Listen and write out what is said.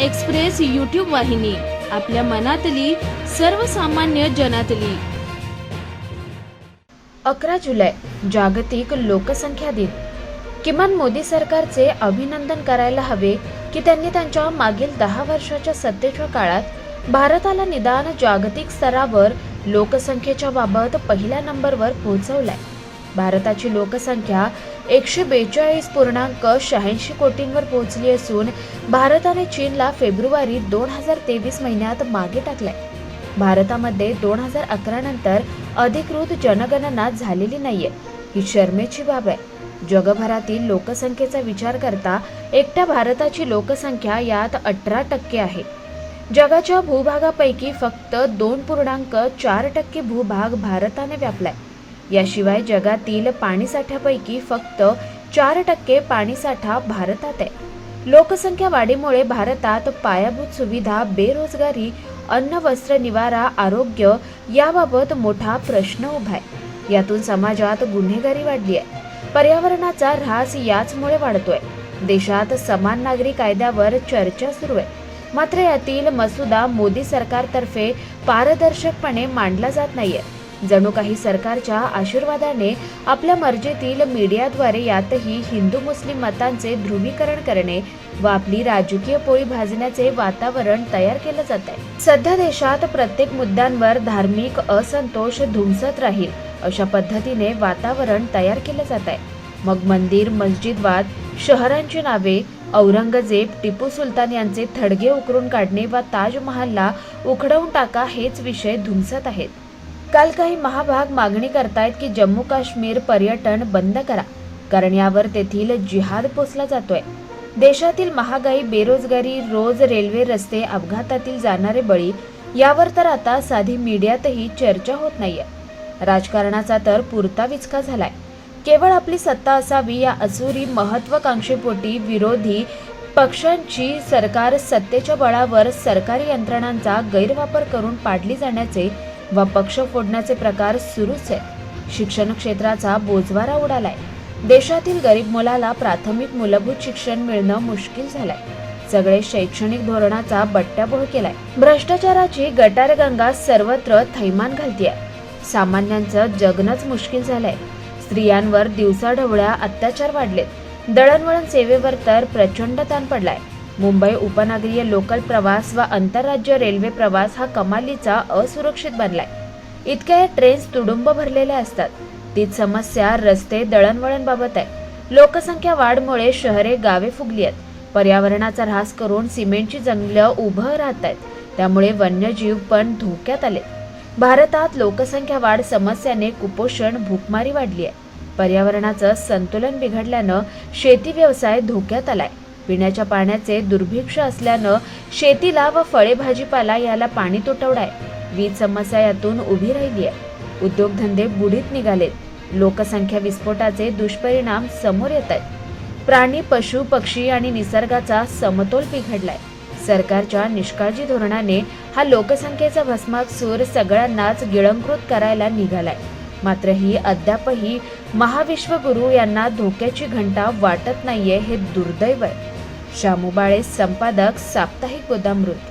Express YouTube वाहिनी आपल्या मनातली सर्वसामान्य जनातली. अकरा जुलै जागतिक लोकसंख्या दिन. किमान मोदी सरकारचे अभिनंदन करायला हवे की त्यांनी त्यांच्या मागील दहा वर्षाच्या सत्तेच्या काळात भारताला निदान जागतिक स्तरावर लोकसंख्येच्या बाबत पहिल्या नंबरवर पोहोचवलाय. भारताची लोकसंख्या एकशे बेचाळीस पूर्णांक शहाऐंशी कोटींवर पोहोचली असून भारताने चीनला फेब्रुवारी दोन हजार तेवीस महिन्यात मागे टाकलाय. भारतामध्ये दोन हजार अकरा नंतर अधिकृत जनगणना झालेली नाहीये. ही शर्मेची बाब आहे. जगभरातील लोकसंख्येचा विचार करता एकट्या भारताची लोकसंख्या यात अठरा टक्के आहे. जगाच्या भूभागापैकी फक्त दोन पूर्णांक चार टक्के भूभाग भारताने व्यापलाय. याशिवाय जगातील पाणीसाठ्यापैकी फक्त चार टक्के पाणीसाठा भारतात आहे. लोकसंख्या वाढीमुळे भारतात पायाभूत सुविधा बेरोजगारी अन्न वस्त्र निवारा आरोग्य याबाबत मोठा प्रश्न उभा आहे. यातून समाजात गुन्हेगारी वाढली आहे. पर्यावरणाचा ऱ्हास याचमुळे वाढतोय. देशात समान नागरी कायद्यावर चर्चा सुरू आहे. मात्र यातील मसुदा मोदी सरकारतर्फे पारदर्शकपणे मांडला जात नाहीये. जणू काही सरकारच्या आशीर्वादाने आपल्या मर्जीतील मीडियाद्वारे यातही हिंदू मुस्लिम मतांचे ध्रुवीकरण करणे व आपली राजकीय पोळी भाजण्याचे वातावरण तयार केलं जात आहे. सध्या देशात प्रत्येक मुद्द्यांवर धार्मिक असंतोष धुमसत राहील अशा पद्धतीने वातावरण तयार केलं जात आहे. मग मंदिर मस्जिदवाद शहरांची नावे औरंगजेब टिपू सुलतान यांचे थडगे उकरून काढणे व ताजमहालला उखडवून टाका हेच विषय धुमसत आहेत. काल काही महाभाग मागणी करतायत की जम्मू काश्मीर पर्यटन बंद करा कारण यावर तेथील जिहाद पोचला जातोय. देशातील महागाई बेरोजगारी रोज रेल्वे रस्ते अपघातातील जाणारे बळी यावर तर आता साधी मीडियातही चर्चा होत नाहीये. राजकारणाचा तर पुरता विचका झालाय. केवळ आपली सत्ता असावी या असुरी महत्वाकांक्षेपोटी विरोधी पक्षांची सरकार सत्तेच्या बळावर सरकारी यंत्रणांचा गैरवापर करून पाडली जाण्याचे व पक्ष फोडण्याचे प्रकार सुरूच आहे शिक्षण क्षेत्राचा बोजवारा उडालाय. देशातील गरीब मुलाला प्राथमिक मूलभूत शिक्षण मिळणं मुश्किल झालंय. सगळे शैक्षणिक धोरणाचा बट्ट्याबोळ केलाय. भ्रष्टाचाराची गटारगंगा सर्वत्र थैमान घालतीय. सामान्यांचं जगणंच मुश्किल झालंय. स्त्रियांवर दिवसाढवळ्या अत्याचार वाढलेत. दळणवळण सेवेवर तर प्रचंड ताण पडलाय. मुंबई उपनगरीय लोकल प्रवास व आंतरराज्य रेल्वे प्रवास हा कमालीचा असुरक्षित बनलाय. इतक्या ट्रेन्स तुडुंब भरलेल्या असतात. तीच समस्या रस्ते दळणवळण बाबत आहे. लोकसंख्या वाढमुळे शहरे गावे फुगली आहेत. पर्यावरणाचा ऱ्हास करून सिमेंटची जंगलं उभं राहत आहेत. त्यामुळे वन्यजीव पण धोक्यात आले. भारतात लोकसंख्या वाढ समस्याने कुपोषण भूकमारी वाढली आहे. पर्यावरणाचं संतुलन बिघडल्यानं शेती व्यवसाय धोक्यात आलाय. पिण्याच्या पाण्याचे दुर्भिक्ष असल्यानं शेतीला व फळे भाजीपाला याला पाणी तुटवडा आहे वीज समस्या यातून उभी राहिली आहे उद्योगधंदे बुडीत निघालेत. लोकसंख्या विस्फोटाचे दुष्परिणाम समोर येत आहेत प्राणी पशु पक्षी आणि निसर्गाचा समतोल बिघडलाय. सरकारच्या निष्काळजी धोरणाने हा लोकसंख्येचा भस्माक सूर सगळ्यांनाच गिळंकृत करायला निघालाय. मात्र ही अद्यापही महाविश्वगुरू यांना धोक्याची घंटा वाटत नाहीये हे दुर्दैव आहे. शामूबाळे संपादक साप्ताहिक गोदामृत